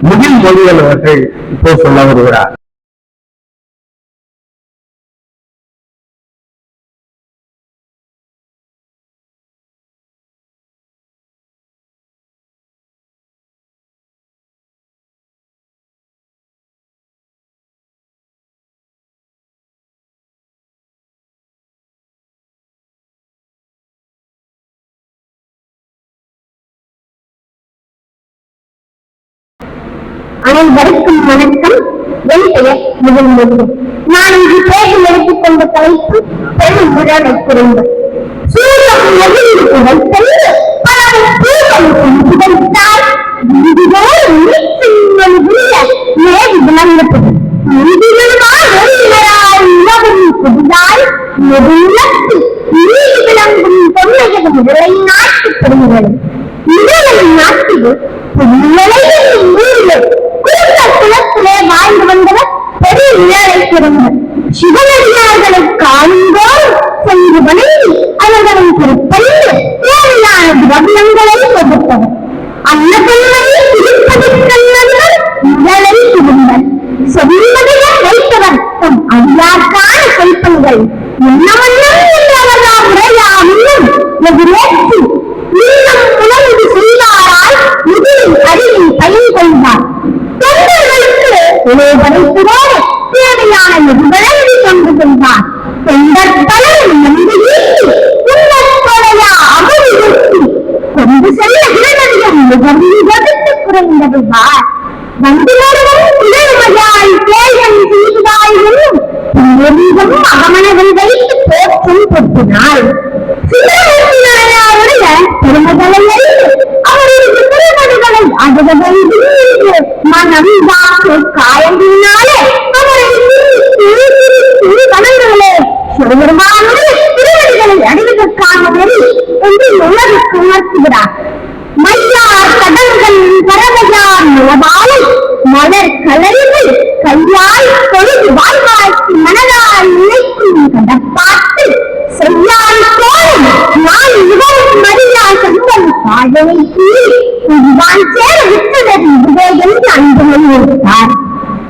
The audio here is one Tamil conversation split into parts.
முகில் மொழிகள் அவர்கள் இப்போ சொல்ல வருகிறார். அனைவருக்கும் வணக்கம் என் பெயர் முதல் நான் இங்கு தேர்வில் எடுத்துக்கொண்ட தலைப்பு பெரும் உடலை குறைந்தது. சூழல் எதிர்ந்து குறைத்தல் பலரும் சூழலுக்கும் புதைத்தால் இதுபோல் உயிர்ச்சின்மன் விளங்கப்படும் விளங்கும் தொல்லையகம் நாட்டுப்படுகிறது வாழ்ந்து வந்தவர் பெரிய நிழலை பிறந்தவர் சிவனடியார்களை காணும்போது சென்று வணங்கி அவர்களின் திருப்பறிந்து தேவையான திரவியங்களை தொகுத்தவர். அன்னதன்மையை பிடிப்பதற்கல்லவர் வைத்தவர் தம் அறியாக்கான கைப்பங்கள் என்ன வண்ணம் என்றவர்தான் உரையாவிலும் இன்னும் செய்வாரால் முதலில் பயன் கொள்வார் தொண்டர்களுக்கு உணவளிப்பதோடு தேவையான எதிர்வழங்கி கொண்டு செல்வார் தொண்டர் பலரும் நம்பி ஈட்டி கொண்டு செல்ல விருந்ததிகம் மிகவும் வகுத்து குறைந்தது வார் வந்தினரும் உணர்மையாய் தேயம் செய்வதாய் என்னும் அகமனவை வைத்து போற்றும் பொட்டினாள் சிவமூர்த்தியாருடைய அறிந்து திருமணிகளை அகதவை மனம் வாக்கு காயங்களினாலே அவரை வணங்குகளே சிவபெருமானுடைய திருமணிகளை அடைவதற்கான நெறி என்று உலகுக்கு உணர்த்துகிறார் மையார் கடல்கள் பறவையார் நிலவாலை மலர் கலரிகள் கையால் பொழுது வாழ்வாய்க்கு மனதால் நினைக்கும் கடப்பாட்டு செய்யால் கோலம் நான் இவரும் மரியா செல்வன் பாடலை கீழ் இதுதான் சேர விட்டனர் இதுவே என்று அன்பு முன்னிறுத்தார்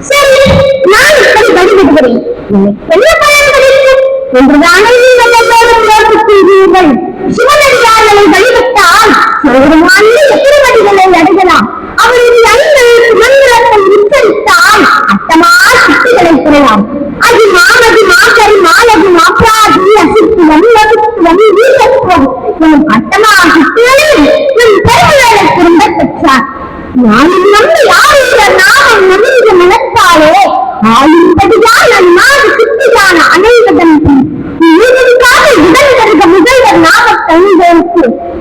சரி நான் இப்படி வழிவிடுகிறேன் என்ன என்றுதானே நீங்கள் எல்லோரும் யோசிக்கிறீர்கள் சிவனடியார்களை வழிபட்டால் சிவபெருமானின் திருவடிகளை அடையலாம் அவருடைய ஐந்து மந்திரத்தை உச்சரித்தால் அட்டமா சித்திகளை பெறலாம் அது மாமதி மாசரி மாலதி மாப்ராதி அசித்துவம் வகுத்துவம் வீரத்துவம் எனும் அட்டமா நானும் நம்பி ஆளுகிற நாமம் நம்பிய மனத்தாலே ஆளும்படியால் அந்நாடு சித்தியான அனைவதன் நீதிக்காக உடல் முதல்வர் நாமத் கேளும்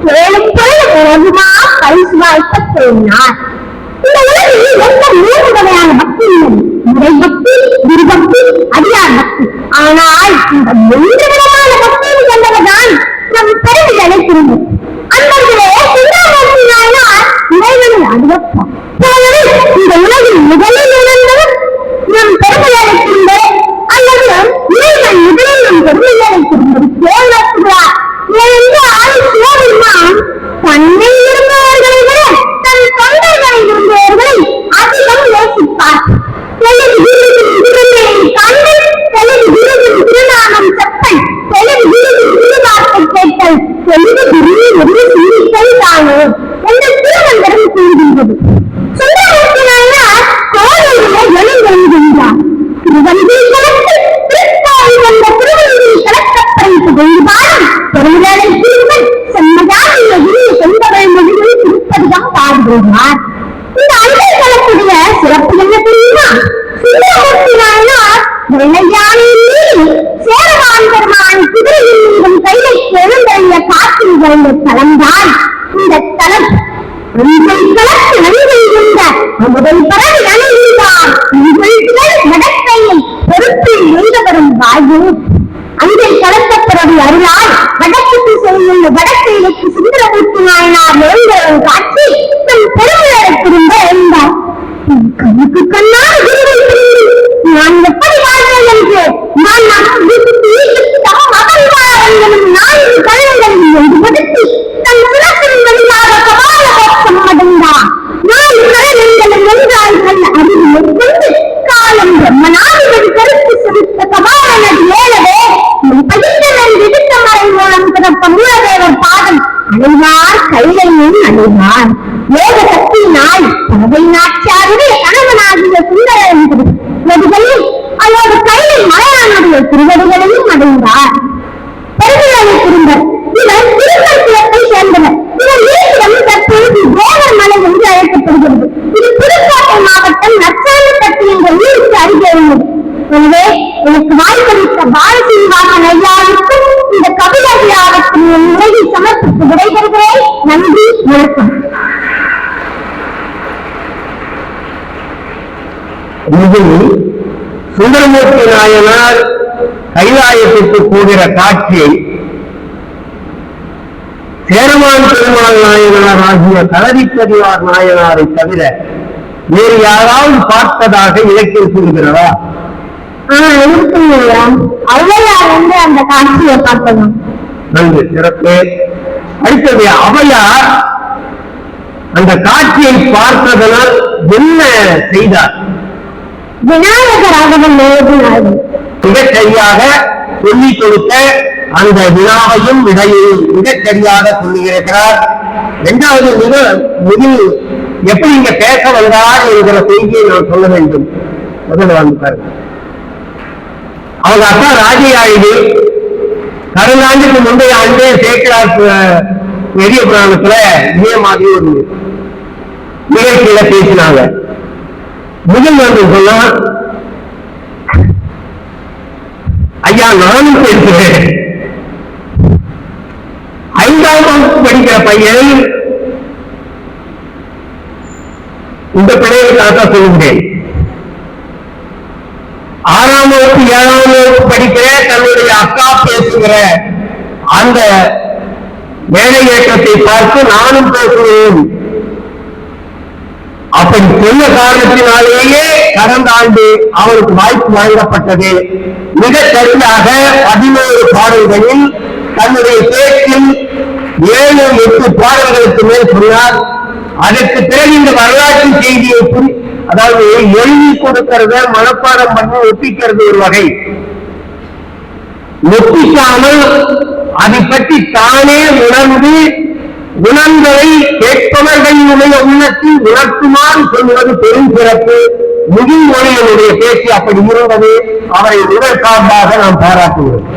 பொழுது பரிசு வாய்ப்ப சொன்னார் இந்த உலகில் எந்த மூன்று வகையான பக்தி முறை பக்தி அடியார் பக்தி. ஆனால் இந்த மூன்று விதமான பக்தியில் கொண்டவர்தான் நம் பெருமை அழைக்கிறது அன்பர்களே 你这个 கொள்ளுபாடும் பெருமிழலை திருவன் செம்மதானிய மொழியில் பாடுகிறார் இந்த அன்பை கலக்கூடிய சிறப்பு என்ன தெரியுமா? சுந்தரமூர்த்தி நாயனார் சேரவான் பெருமான் குதிரையில் மீதும் கையை எழுந்தறிய காற்றில் விளைந்த தலம்தான் இந்த தலம் அன்பை கலத்து நன்மை இருந்த அமுதை பரவி அணைந்தார் உங்கள் திகழ் நடக்கையை பொறுப்பில் எழுதப்படும் வாயு. கலத்த பிறகு அருளால் வடக்குக்கு செல்லும் வடக்கையிலுக்கு சுந்தரமூர்த்தி நாயனார் எழுந்தரும் காட்சி அணைவார் அடைவார் அணைவார் ஏக சக்தி நாய் பறவை நாச்சியாருடைய கணவனாகிய சுந்தரன் திருவடிகளில் அல்லது கைலை மலையானுடைய திருவடிகளையும் அடைந்தார். பெருமிழலை திரும்பர் இவர் திருப்பர் குலத்தை சேர்ந்தவர். இவர் இருப்பிடம் தற்போது தேவர் மலை என்று அழைக்கப்படுகிறது. இது புதுக்கோட்டை மாவட்டம் நச்சாண்டிப்பட்டி என்ற ஊருக்கு அருகே உள்ளது. எனவே எனக்கு வாய்ப்பளித்த பாலசீனிவாசன் ஐயா என் உரையை சமர்ப்பித்து விடைபெறுகிறேன். நன்றி வணக்கம். சுந்தரமூர்த்தி நாயனார் கைலாயத்திற்கு போகிற காட்சியை சேரமான் பெருமாள் நாயனார் ஆகிய களரிப்பதிவார் நாயனாரை தவிர வேறு யாராவது பார்த்ததாக இலக்கியம் கூறுகிறதா? ஆஹ் இருக்குங்க வந்து அந்த காட்சியை பார்த்ததும் நன்று சிறப்பு. அடுத்தது அவையார் அந்த காட்சியை பார்த்ததனால் என்ன செய்தார்? விநாயகராகவும் எழுதினார். மிகச் சரியாக சொல்லிக் கொடுத்த அந்த வினாவையும் விடையையும் மிகச் சரியாக சொல்லியிருக்கிறார். இரண்டாவது மிக மிக எப்படி இங்க பேச வந்தார் என்கிற செய்தியை நான் சொல்ல வேண்டும். முதல்ல வந்து பாருங்க. அவங்க அப்பா ராஜயாழினி கடந்த ஆண்டுக்கு முந்தைய ஆண்டு சேக்கரார் பெரிய புராணத்துல இதே மாதிரி ஒரு நிகழ்ச்சியில பேசினாங்க. முதல் வந்து சொன்னா ஐயா நானும் பேசுகிறேன் ஐந்தாம் வகுப்பு படிக்கிற பையன் இந்த பிள்ளைகளுக்காக சொல்லுகிறேன். ஆறாம் வகுப்பு ஏழாம் வகுப்பு படிக்கிற தன்னுடைய அக்கா பேசுகிற அந்த வேலை ஏற்றத்தை பார்த்து நானும் பேசுகிறேன். அப்படி சொன்ன காரணத்தினாலேயே கடந்த ஆண்டு அவருக்கு வாய்ப்பு வழங்கப்பட்டது. மிக சரியாக பதினோரு பாடல்களில் தன்னுடைய பேச்சில் ஏழு எட்டு பாடல்களுக்கு மேல் சொன்னார். அதற்கு பிறகு இந்த வரலாற்று செய்தியை புரி அதாவது எழுதி கொடுக்கறத மனப்பாடம் பண்ணி ஒப்பிக்கிறது ஒரு வகை. ஒப்பிக்காமல் அதை பற்றி தானே உணர்ந்து குணங்களை கேட்பவர்களினுடைய உள்ளத்தில் உணர்த்துமாறு சொல்வது பெரும் சிறப்பு. முகில் மொழியினுடைய பேச்சு அப்படி இருந்தது. அவரை முதல் சார்பாக நாம் பாராட்டுகிறோம்.